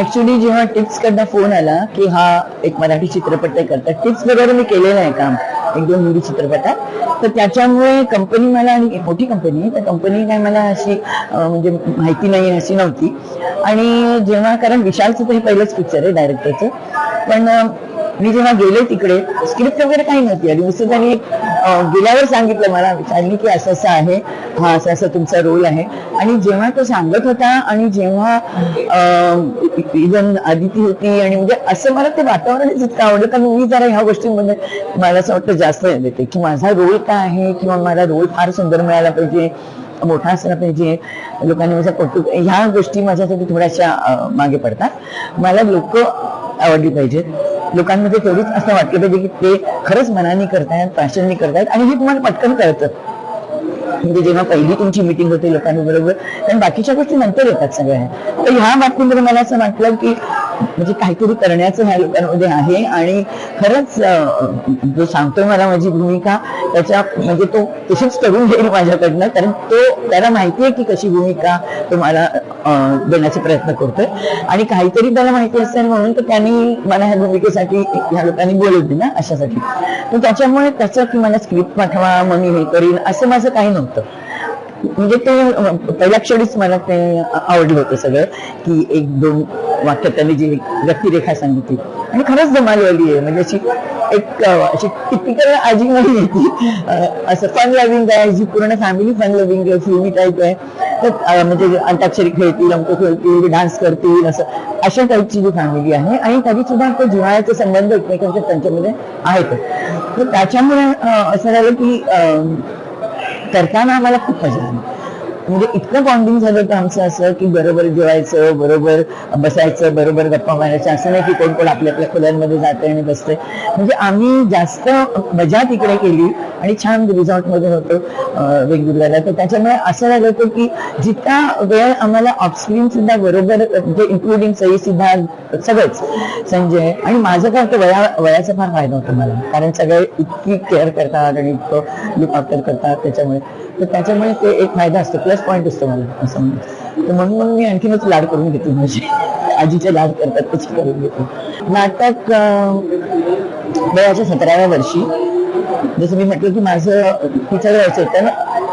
Actually जेव्हा tips कडनं phone आला की हा एक मराठी चित्रपट ते करतात टिप्स वगैरे मी केलेलं आहे काम एक दोन हिंदी चित्रपटात तर त्याच्यामुळे कंपनी मला आणि मोठी कंपनी आहे तर कंपनी काय मला अशी म्हणजे माहिती नाही अशी नव्हती. आणि जेव्हा कारण विशालचं तर हे पहिलंच पिक्चर आहे डायरेक्टरचं पण मी जेव्हा गेले तिकडे स्क्रिप्ट वगैरे काही नव्हती. आणि नुसतं त्यांनी गेल्यावर सांगितलं मला विचारली की असं असं आहे. हा असं असं तुमचा रोल आहे. आणि जेव्हा तो सांगत होता आणि जेव्हा इव्हन आदिती होती आणि म्हणजे असं मला ते वातावरणच इतकं आवडलं कारण मी जरा ह्या गोष्टींमध्ये मला असं वाटतं जास्त देते की माझा रोल काय आहे किंवा मला रोल फार सुंदर मिळाला पाहिजे मोठा असला पाहिजे. लोकांनी माझा कौतुक ह्या गोष्टी माझ्यासाठी थोड्याशा मागे पडतात. मला लोक आवडली पाहिजेत लोकांमध्ये तेवढीच असं वाटलं पाहिजे की ते खरंच मनाने करतायत पॅशनने करतायत आणि हे तुम्हाला पटकन कळतं. म्हणजे जेव्हा पहिली तुमची मिटिंग होते लोकांबरोबर कारण बाकीच्या गोष्टी नंतर येतात सगळ्या. तर ह्या बाबतीमध्ये मला असं वाटलं की म्हणजे काहीतरी करण्याचं ह्या लोकांमध्ये आहे. आणि खरंच जो सांगतोय मला माझी भूमिका त्याच्या म्हणजे तो तशीच करून घेईल माझ्याकडनं. कारण तो त्याला माहिती आहे की कशी भूमिका तो मला देण्याचा प्रयत्न करतोय. आणि काहीतरी त्याला माहिती असेल म्हणून तर त्यांनी मला ह्या भूमिकेसाठी ह्या लोकांनी बोलवली ना अशासाठी. तर त्याच्यामुळे त्याचं की मला स्क्रिप्ट पाठवा मग मी हे करीन असं माझं काही नव्हतं. म्हणजे ते पहिल्या क्षणीच मला ते आवडलं होतं सगळं की एक दोन वाक्य त्यांनी जी व्यक्तिरेखा सांगितली. आणि खरंच जमाली आली आहे. म्हणजे अशी एक अशी टिपिकल आजी नाही आहे ती असं फन लव्हिंग आहे जी पूर्ण फॅमिली फन लव्हिंग आहे फिल्मी टाईप आहे. तर म्हणजे अंताक्षरी खेळतील अंक खेळतील डान्स करतील असं अशा टाईपची जी फॅमिली आहे. आणि तरी सुद्धा ते जिव्हाळ्याचे संबंध एकमेकांचे त्यांच्यामध्ये आहेत. तर त्याच्यामुळे असं झालं की अं, करताना आम्हाला खूप मजा आली. म्हणजे इतकं बॉन्डिंग झालं होतं आमचं असं की बरोबर जेवायचं बरोबर बसायचं बरोबर गप्पा मारायचं असं नाही की कोण कोण आपल्या आपल्या खोल्यांमध्ये जाते आणि बसते म्हणजे आम्ही जास्त मजा तिकडे केली आणि छान रिझॉर्टमध्ये होतो वेगवेगळ्याला. तर त्याच्यामुळे असं झालं होतं की जितका वेळ आम्हाला ऑफस्क्रीन सुद्धा बरोबर म्हणजे इन्क्लुडिंग सई सिद्धार्थ सगळंच संजय आणि माझं काय होतं वया वयाचा फार फायदा होतो मला. कारण सगळे इतकी केअर करतात आणि इतकं लुक आफ्टर करतात त्याच्यामुळे. तर त्याच्यामुळे ते एक फायदा असतो. प्लस पॉईंट असतो मला असं म्हणून. तर म्हणून मग मी आणखीनच लाड करून घेते माझे. आजीचे लाड करतात तसे करून घेतो. नाटक वयाच्या सतराव्या वर्षी जसं मी म्हटलं की माझं टीचर व्हायचं होतं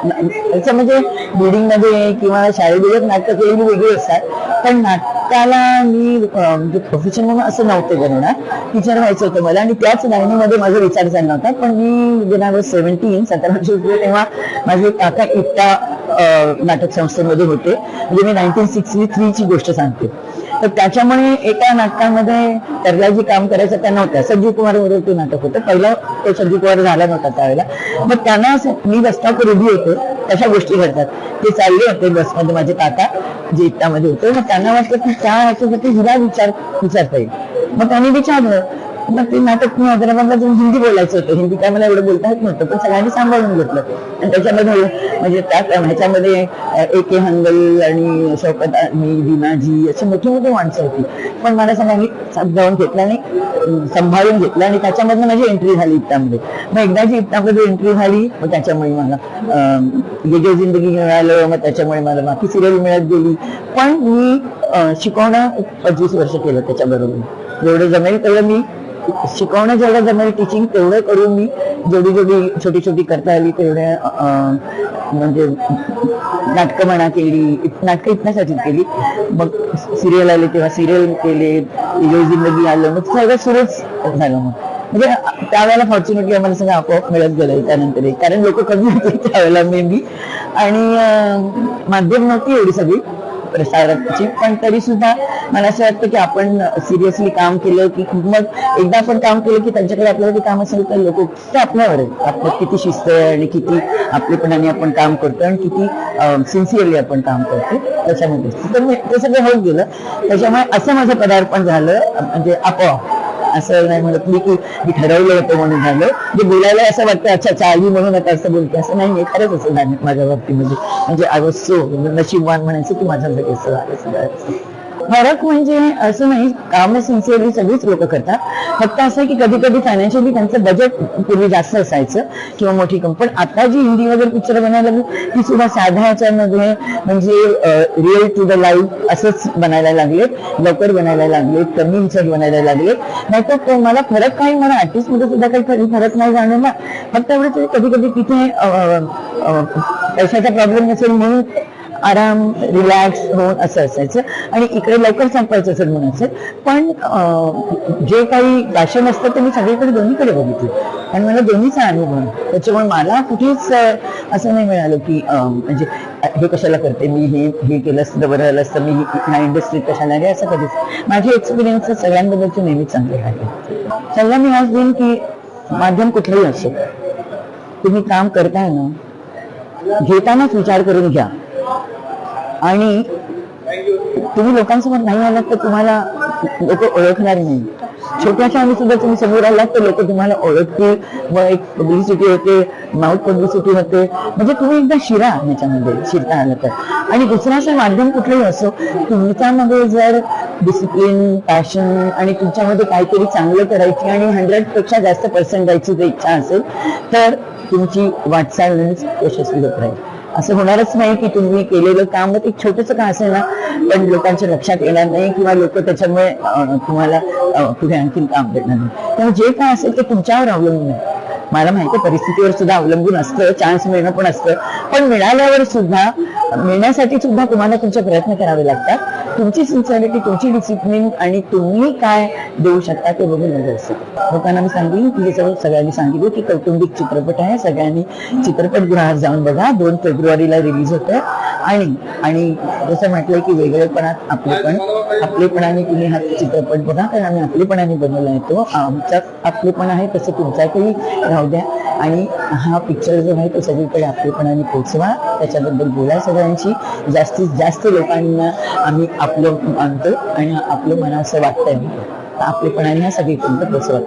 ना म्हणजे बिल्डिंगमध्ये किंवा शाळेत नाटक केलेली वेगळी असतात. पण नाटकाला मी म्हणजे प्रोफेशन म्हणून असं नव्हतं बनवणार टीचर व्हायचं होतं मला आणि त्याच लाईनीमध्ये माझा विचार झाला होता. पण मी जेव्हा वॉज सेव्हन्टीन सतरा वर्ष होते तेव्हा माझे काका एकटा नाटक संस्थेमध्ये होते. म्हणजे मी नाईन्टीन सिक्स्टी थ्रीची गोष्ट सांगते. तर त्याच्यामुळे एका नाटकामध्ये त्याला जे काम करायचं त्या नव्हत्या संजीव कुमार बरोबर ते नाटक होतं. पहिला तो संजीव कुमार झाला नव्हता त्यावेळेला. मग त्यांना असं मी बसस्टॉपवर उभी होते तशा गोष्टी घडतात. ते चालले होते बसमध्ये माझे काका जे एकट्यामध्ये होते. मग त्यांना वाटलं की त्या ह्याच्यासाठी हिरा विचार विचारता येईल. मग त्यांनी विचारलं मग ते नाटक मी हैदराबादला जाऊन हिंदी बोलायचं होतं हिंदी काय मला एवढं बोलता येत नव्हतं पण सगळ्यांनी सांभाळून घेतलं आणि त्याच्यामध्ये म्हणजे त्या ह्याच्यामध्ये ए के हंगल आणि शौकत आणि दिनाजी अशी मोठी मोठी माणसं होती. पण मला सगळ्यांनी जाऊन घेतलं आणि सांभाळून घेतलं आणि त्याच्यामधनं माझी एंट्री झाली इप्तामध्ये मग एकदा जी इप्तामध्ये एंट्री झाली मग त्याच्यामुळे मला अं, जिंदगी मिळालं मग त्याच्यामुळे मला बाकी सिरियल मिळत गेली. पण मी शिकवणं पंचवीस वर्ष केलं त्याच्याबरोबर. जेवढं जमेल तेवढं मी शिकवणं जेवढं जमेल टीचिंग तेवढं करून मी जेवढी जेवढी छोटी छोटी करता आली तेवढ्या म्हणजे नाटकं म्हणा केली नाटकं इतण्यासाठी केली. मग सिरियल आले तेव्हा सिरियल केले यो जिंदगी आलं मग सगळं सुरूच झालं मग. म्हणजे त्यावेळेला फॉर्च्युनेटली आम्हाला सगळं आपोआप मिळत गेलं त्यानंतर कारण लोक कमी होते त्यावेळेला मेबी आणि माध्यम नव्हती एवढी सगळी. प्रसाराची. पण तरी सुद्धा मला असं वाटतं की आपण सिरियसली काम केलं की मग एकदा आपण काम केलं की त्यांच्याकडे आपल्याला काम असेल तर लोक ते आपल्यावर आपलं किती शिस्त आहे आणि किती आपलेपणाने आपण काम करतो आणि किती सिन्सिअरली आपण काम करतो त्याच्यामध्ये. तर मी ते सगळं होत गेलं. त्याच्यामुळे असं माझं पदार्पण झालं म्हणजे आपोआप. असं नाही म्हणत मी की मी ठरवलं होतं म्हणून झालं. जे बोलायला असं वाटतं अच्छा चाली म्हणून आता असं बोलते असं नाही खरंच असं झालं माझ्या बाबतीमध्ये. म्हणजे आय वॉज सो नशीबवान म्हणायचं की माझ्यासाठी असं झालं सगळं फरक म्हणजे असं नाही काम सिन्सिअरली सगळीच लोक करतात. फक्त असं की कधी कधी फायनान्शियली त्यांचं बजेट पूर्वी जास्त असायचं किंवा मोठी कंपनी पण आता जी हिंदी वगैरे पिक्चर बनायला लागली ती सुद्धा साध्या ह्याच्यामध्ये म्हणजे रिअल टू द लाईफ असंच बनायला लागलेत लवकर बनायला लागलेत कमी विचार बनायला लागलेत. नाही तर मला फरक काही मला आर्टिस्टमध्ये सुद्धा काही फरक नाही नाही जाणवला. फक्त एवढं कधी कधी तिथे पैशाचा प्रॉब्लेम नसेल म्हणून आराम रिलॅक्स होऊन असं असायचं. आणि इकडे लवकर संपायचं असेल म्हणून असेल. पण अं, जे काही भाषण असतं ते मी सगळीकडे दोन्हीकडे बघितली. आणि मला दोन्हीचा अनुभव त्याच्यामुळे मला कुठेच असं नाही मिळालं की अं, म्हणजे हे कशाला करते? मी हे हे केलं असतं बरं झालं असतं. मी ह्या इंडस्ट्रीत कशाला आले असं कधीच. माझे एक्सपिरियन्स सगळ्यांबद्दलचे नेहमी चांगले आहे सल्ला मी आज देईन की माध्यम कुठलंही असो. तुम्ही काम करताय ना घेतानाच विचार करून घ्या. आणि तुम्ही लोकांसमोर नाही आलात तर तुम्हाला लोक ओळखणार नाही. छोट्याशा आम्ही सुद्धा तुम्ही समोर आलात तर लोक तुम्हाला ओळखतील. व एक पब्लिसिटी होते माउथ पब्लिसिटी होते. म्हणजे तुम्ही एकदा शिरा ह्याच्यामध्ये शिरता आलं तर. आणि दुसरं असं माध्यम कुठलंही असो तुमच्यामध्ये जर डिसिप्लिन पॅशन आणि तुमच्यामध्ये काहीतरी चांगलं करायची आणि हंड्रेडपेक्षा जास्त पर्सेंट द्यायची जर इच्छा असेल तर तुमची वाटचाल नेहमीच यशस्वी होत राहील. असं होणारच नाही की तुम्ही केलेलं काम एक छोटंसं का असेल ना? पण लोकांच्या लक्षात येणार नाही किंवा लोक त्याच्यामुळे तुम्हाला पुढे आणखीन काम देणार नाही. त्यामुळे जे काय असेल ते तुमच्यावर अवलंबून आहे. मला माहिती आहे परिस्थितीवर सुद्धा अवलंबून असतं चान्स मिळणं पण असतं. पण मिळाल्यावर सुद्धा मिळण्यासाठी सुद्धा तुम्हाला तुमचे प्रयत्न करावे लागतात. तुमची सिन्सिअरिटी तुमची डिसिप्लिन आणि तुम्ही काय देऊ शकता ते बघून मजा असते. लोकांना मी सांगेन की हे सगळं सगळ्यांनी सांगितलं की कौटुंबिक चित्रपट आहे. सगळ्यांनी चित्रपटगृहात जाऊन बघा. दोन फेब्रुवारीला रिलीज होतं आणि आणि जसं म्हटलंय की वेगळेपणात आपलेपण आपलेपणाने तुम्ही हा चित्रपट बघा. कारण आम्ही आपलेपणाने बनवला येतो आमचा आपलेपण आहे तसं तुमच्यातही राहू द्या. आणि हा पिक्चर जो आहे तो सगळीकडे आपलेपणाने पोचवा त्याच्याबद्दल बोला सगळ्यांशी. जास्तीत जास्त लोकांना आम्ही आपलं मानतो आणि आपलं मनाचं वाटतंय. आपलेपणाने हा सगळीपर्यंत पोचवा